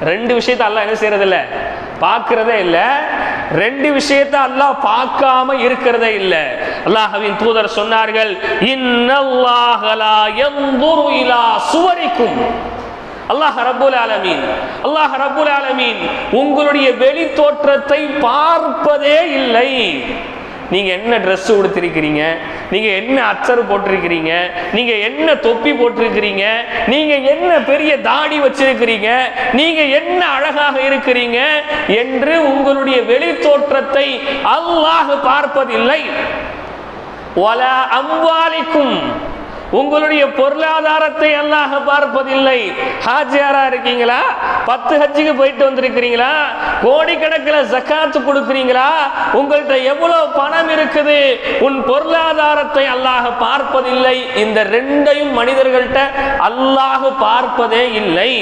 ரெண்டு விஷயத்தை அல்லாஹ் என்ன செய்யறது இல்ல பார்க்கறதே இல்ல. ரெண்டு விஷயத்தை அல்லாஹ் பார்க்காம இருக்கிறதே இல்ல. அல்லாஹவின் தூதர் சொன்னார்கள் இன்னல்லாஹ லா இலா சுவரிக்கும். அல்லாஹ் ரபுல் ஆலமீன் அல்லாஹ் ரபுல் ஆலமீன் உங்களுடைய வெளி தோற்றத்தை பார்ப்பதே இல்லை. நீங்கள் என்ன ட்ரெஸ்ஸு உடுத்திருக்கிறீங்க? நீங்கள் என்ன அச்சரு போட்டிருக்கிறீங்க? நீங்கள் என்ன தொப்பி போட்டிருக்கிறீங்க? நீங்கள் என்ன பெரிய தாடி வச்சிருக்கிறீங்க? நீங்கள் என்ன அழகாக இருக்கிறீங்க? என்று உங்களுடைய வெளி தோற்றத்தை அல்லாஹ் பார்ப்பதில்லை. வல அம்வாலிக்கும். உங்களுடைய பொருளாதாரத்தை அல்லாஹ் பார்ப்பதில்லை. ஹாஜியாரா இருக்கீங்களா? பத்து ஹஜ்ஜுக்கு போயிட்டு வந்திருக்கிறீங்களா? கோடிக்கணக்கில் ஜக்காத்து கொடுக்குறீங்களா? உங்கள்கிட்ட எவ்வளோ பணம் இருக்குது? உன் பொருளாதாரத்தை அல்லாஹ் பார்ப்பதில்லை. இந்த ரெண்டையும் மனிதர்கள்ட்ட அல்லாஹ் பார்ப்பதே இல்லை.